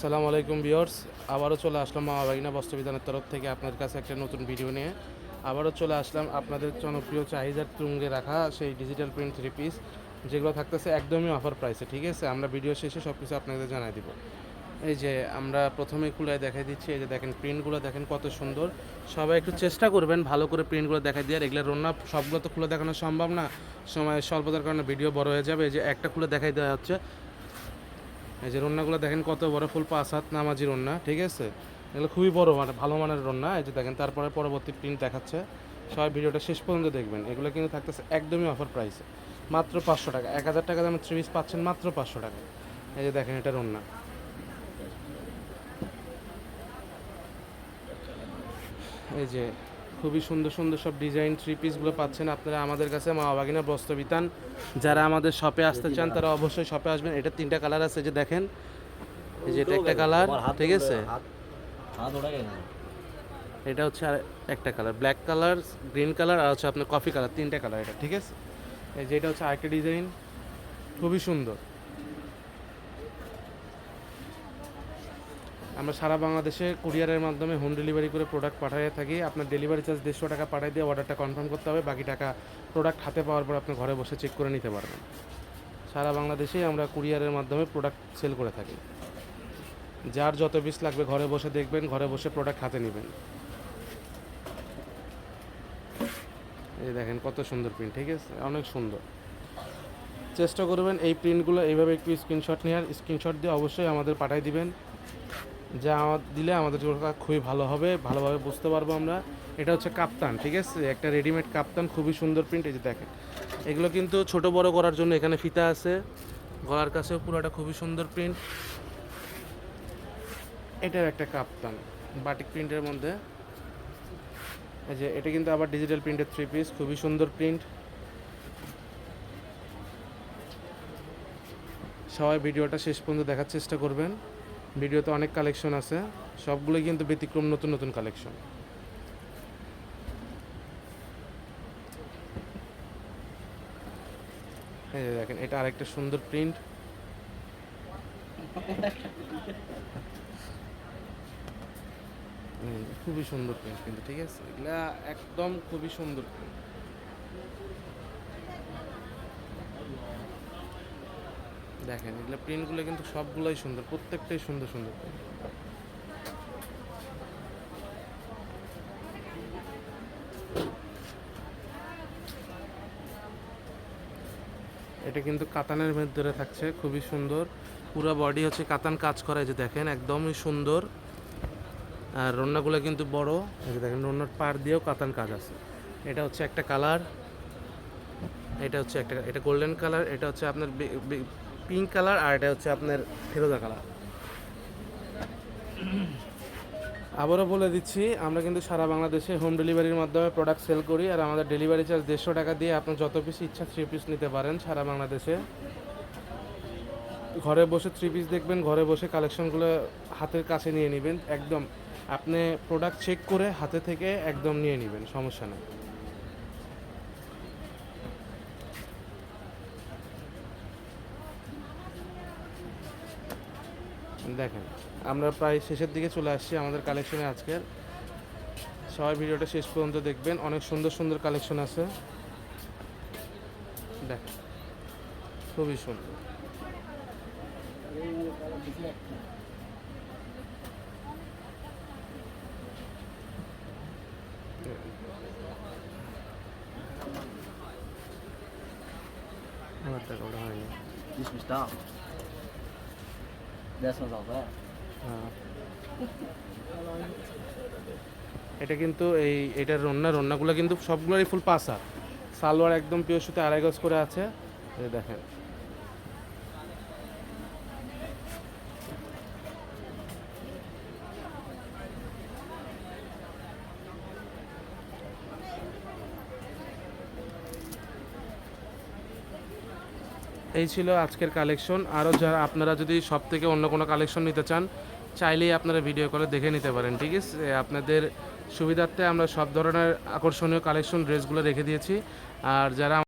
আসসালামু আলাইকুম বিয়র্স আবারও চলে আসলাম মা বাগিনা বস্ত্রবিধানের তরফ থেকে আপনার কাছে একটা নতুন ভিডিও নিয়ে। আবারও চলে আসলাম আপনাদের জনপ্রিয় চাহিদার তুঙ্গে রাখা সেই ডিজিটাল প্রিন্ট থ্রি পিস যেগুলো থাকতেছে একদমই অফার প্রাইসে ঠিক আছে? আমরা ভিডিও শেষে সব কিছু আপনাদের জানাই দিব। এই যে আমরা প্রথমে খুলে দেখাই দিচ্ছি, এই যে দেখেন প্রিন্টগুলো দেখেন কত সুন্দর। সবাই একটু চেষ্টা করবেন ভালো করে প্রিন্টগুলো দেখাই দিয়ে আর এগুলো রন্না সবগুলো তো খুলে দেখানো সম্ভব না। সময় স্বল্পতার কারণে ভিডিও বড় হয়ে যাবে। এই যে একটা খুলে দেখাই দেওয়া হচ্ছে। এই যে রন্নাগুলো দেখেন কত বড় ফুল, পাঁচ হাত নামাজি রন্না ঠিক আছে? এগুলো খুবই বড় মানে ভালো মানের রন্না এই যে দেখেন, তারপরে পরবর্তী প্রিন্ট দেখাচ্ছে। সবাই ভিডিওটা শেষ পর্যন্ত দেখবেন। এগুলো কিন্তু থাকতেছে একদমই অফার প্রাইসে মাত্র পাঁচশো টাকা। এক হাজার টাকা দামের থ্রি পিস পাচ্ছেন মাত্র পাঁচশো টাকা। এই যে দেখেন, এটা রন্না এই যে খুবই সুন্দর সুন্দর সব ডিজাইন থ্রি পিসগুলো পাচ্ছেন আপনারা আমাদের কাছে মা বাগিনা বস্ত্র বিতান যারা আমাদের শপে আসতে চান তারা অবশ্যই শপে আসবেন। এটা তিনটা কালার আছে যে দেখেন। এই যে এটা একটা কালার ঠিক আছে? এটা হচ্ছে আর একটা colour black colour green colour আর হচ্ছে আপনার কফি কালার তিনটা কালার এটা ঠিক আছে? এই যে এটা হচ্ছে আরেকটা ডিজাইন খুবই সুন্দর। আমরা সারা বাংলাদেশে কুরিয়ারের মাধ্যমে হোম ডেলিভারি করে প্রোডাক্ট পাঠিয়ে থাকি। আপনার ডেলিভারি চার্জ দেড়শো টাকা পাঠিয়ে দিয়ে অর্ডারটা কনফার্ম করতে হবে। বাকি টাকা প্রোডাক্ট হাতে পাওয়ার পর আপনি ঘরে বসে চেক করে নিতে পারবেন। সারা বাংলাদেশেই আমরা কুরিয়ারের মাধ্যমে প্রোডাক্ট সেল করে থাকি। যার যত পিস লাগবে ঘরে বসে দেখবেন, ঘরে বসে প্রোডাক্ট হাতে নেবেন। এই দেখেন কত সুন্দর প্রিন্ট ঠিক আছে? অনেক সুন্দর। চেষ্টা করবেন এই প্রিন্টগুলো এইভাবে একটু স্ক্রিনশট নেওয়ার। স্ক্রিনশট দিয়ে অবশ্যই আমাদের পাঠিয়ে দিবেন। যা দিলে আমাদের খুবই ভালো হবে, ভালোভাবে বুঝতে পারব আমরা। এটা হচ্ছে কাপ্তান, ঠিক আছে? একটা রেডিমেড কাপ্তান, খুবই সুন্দর প্রিন্ট এই যে দেখেন। এগুলো কিন্তু ছোট বড় করার জন্য এখানে ফিতা আছে। গলার কাছেও পুরোটা খুবই সুন্দর প্রিন্ট এটাও একটা কাপ্তান বাটিক প্রিন্টের মধ্যে। এই যে, এটা কিন্তু আবার ডিজিটাল প্রিন্টের থ্রি পিস খুবই সুন্দর প্রিন্ট সবাই ভিডিওটা শেষ পর্যন্ত দেখার চেষ্টা করবেন। ভিডিওতে অনেক কালেকশন আছে। সবগুলোই কিন্তু ব্যতিক্রম নতুন নতুন কালেকশন এই যে দেখেন, এটা আরেকটা সুন্দর প্রিন্ট খুবই সুন্দর প্রিন্ট কিন্তু, ঠিক আছে? এগুলা একদম খুবই সুন্দর প্রিন্ট দেখেন, এগুলো প্রিন্টগুলো কিন্তু সবগুলোই সুন্দর, প্রত্যেকটাই সুন্দর সুন্দর এটা কিন্তু কাতানের ভেতরে থাকছে, খুবই সুন্দর। পুরো বডি হচ্ছে কাতান কাজ করা যে দেখেন, একদমই সুন্দর। আর রন্নাগুলো কিন্তু বড়, এই যে দেখেন, রন্নার পার দিয়েও কাতান কাজ আছে। এটা হচ্ছে একটা কালার এটা হচ্ছে একটা, এটা গোল্ডেন কালার এটা হচ্ছে আপনার পিঙ্ক কালার আর এটা হচ্ছে আপনার ফেরোজা কালার আবারও বলে দিচ্ছি, আমরা কিন্তু সারা বাংলাদেশে হোম ডেলিভারির মাধ্যমে প্রোডাক্ট সেল করি আর আমাদের ডেলিভারি চার্জ দেড়শো টাকা দিয়ে আপনার যত পিস ইচ্ছা থ্রি পিস নিতে পারেন সারা বাংলাদেশে। ঘরে বসে থ্রি পিস দেখবেন, ঘরে বসে কালেকশনগুলো হাতের কাছে নিয়ে নেবেন, একদম আপনি প্রোডাক্ট চেক করে হাতে থেকে একদম নিয়ে নেবেন, সমস্যা নেই। দেখেন, আমরা প্রায় শেষের দিকে চলে আসছি আমাদের কালেকশনে আজকের। সবাই ভিডিওটা শেষ পর্যন্ত দেখবেন, অনেক সুন্দর সুন্দর কালেকশন আছে। দেখ, খুবই সুন্দর। Diz what's all pé. হ্যাঁ। এটা কিন্তু এই এটার রন্না, রন্নাগুলো কিন্তু সবগুলোরই ফুল পাসা সালোয়ার একদম পিওর সুতে, আড়াই গজ করে আছে দেখেন এই ছিল আজকের কালেকশন আরও যারা আপনারা যদি সব থেকে অন্য কোনো কালেকশন নিতে চান, চাইলেই আপনারা ভিডিও কলে দেখে নিতে পারেন, ঠিক আছে? আপনাদের সুবিধার্থে আমরা সব ধরনের আকর্ষণীয় কালেকশন ড্রেসগুলো রেখে দিয়েছি। আর যারা